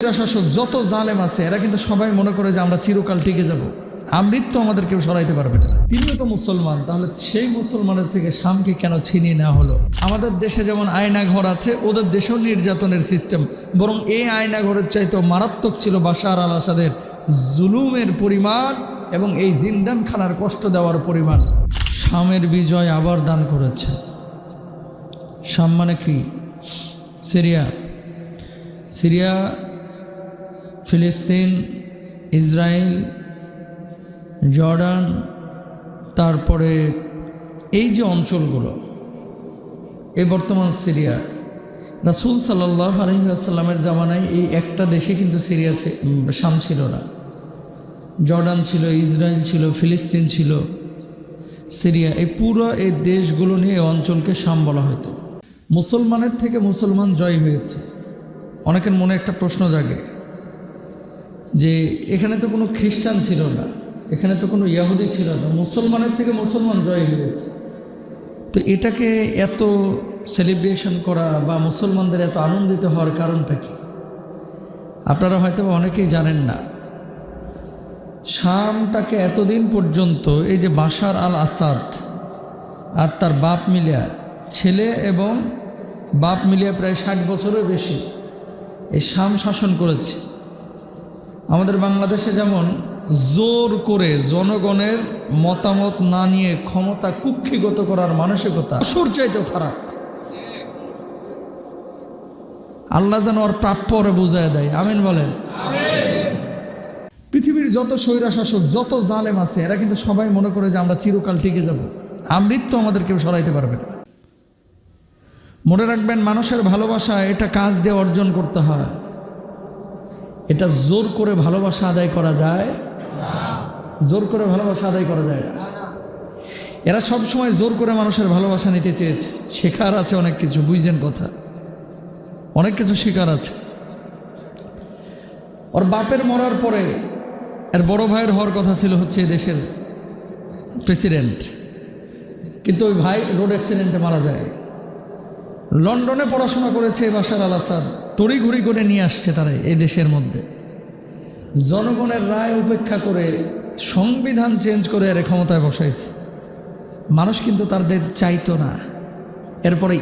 শাসক যত জালেম আছে, এরা কিন্তু সবাই মনে করে যে আমরা চিরকাল টিকে যাব। আমৃত্যু আমাদের কেউ সরাইতে পারবে না। তিনিও তো মুসলমান, তাহলে সেই মুসলমানের থেকে শামকে কেন ছিনিয়ে নেওয়া হলো? আমাদের দেশে যেমন আয়নাঘর আছে, ওদের দেশেও নির্যাতনের সিস্টেম বরং এই আয়নাঘরের চাইতেও মারাত্মক ছিল বাশার আল আসাদের জুলুমের পরিমাণ এবং এই জিন্দানখানার কষ্ট দেওয়ার পরিমাণ। শামের বিজয় আবার দান করেছে। শাম মানে কি? সিরিয়া। সিরিয়া ফিলিস্তিন, ইসরায়েল, জর্ডান, তারপরে এই যে অঞ্চলগুলো এই বর্তমান সিরিয়া। রাসুল সাল্লাহ আলহিহাসাল্লামের জামানায় এই একটা দেশে কিন্তু সিরিয়া শাম ছিল না। জর্ডান ছিল, ইসরায়েল ছিল, ফিলিস্তিন ছিল, সিরিয়া। এই পুরো এই দেশগুলো নিয়ে এই অঞ্চলকে শাম বলা হতো মুসলমানের থেকে মুসলমান জয় হয়েছে। অনেকের মনে একটা প্রশ্ন জাগে যে এখানে তো কোনো খ্রিস্টান ছিল না, এখানে তো কোনো ইয়াহুদি ছিল না, মুসলমানের থেকে মুসলমান জয় হয়েছে। তো এটাকে এত সেলিব্রেশন করা বা মুসলমানদের এত আনন্দিত হওয়ার কারণটা কি? আপনারা হয়তো অনেকেই জানেন না। শামটাকে এতদিন পর্যন্ত এই যে বাশার আল আসাদ আর তার বাপ মিলিয়া, ছেলে এবং বাপ মিলিয়া প্রায় ষাট বছরের বেশি, এই শাম শাসন করেছে। আমাদের বাংলাদেশে যেমন জোর করে জনগণের মতামত না নিয়ে ক্ষমতা কুক্ষিগত করার মানসিকতা সুর চাইতেও খারাপ। আল্লাহ যেন ওর প্রাপ্য ওরে বুঝায় দেয়। আমিন বলেন। পৃথিবীর যত স্বৈরা শাসক যত জালেম আছে, এরা কিন্তু সবাই মনে করে যে আমরা চিরকাল টিকে যাব। আমৃত্যু আমাদের কেউ সরাইতে পারবে না। মনে রাখবেন, মানুষের ভালোবাসা এটা কাজ দিয়ে অর্জন করতে হয়। এটা জোর করে ভালোবাসা আদায় করা যায়? জোর করে ভালোবাসা আদায় করা যায় এরা সব সময় জোর করে মানুষের ভালোবাসা নিতে চেয়েছে। শেখার আছে অনেক কিছু, বুঝছেন কথা? অনেক কিছু শেখার আছে। ওর বাপের মরার পরে এর বড় ভাইয়ের হওয়ার কথা ছিল হচ্ছে দেশের প্রেসিডেন্ট। কিন্তু ওই ভাই রোড অ্যাক্সিডেন্টে মারা যায়। লন্ডনে পড়াশোনা করেছে বাশার আল আসাদ। তড়িঘড়ি করে নিয়ে আসছে তারা এই দেশের মধ্যে। জনগণের রায় উপেক্ষা করে সংবিধান চেঞ্জ করে এর ক্ষমতায় বসাইছে। মানুষ কিন্তু তাদের চাইতো না। এরপরে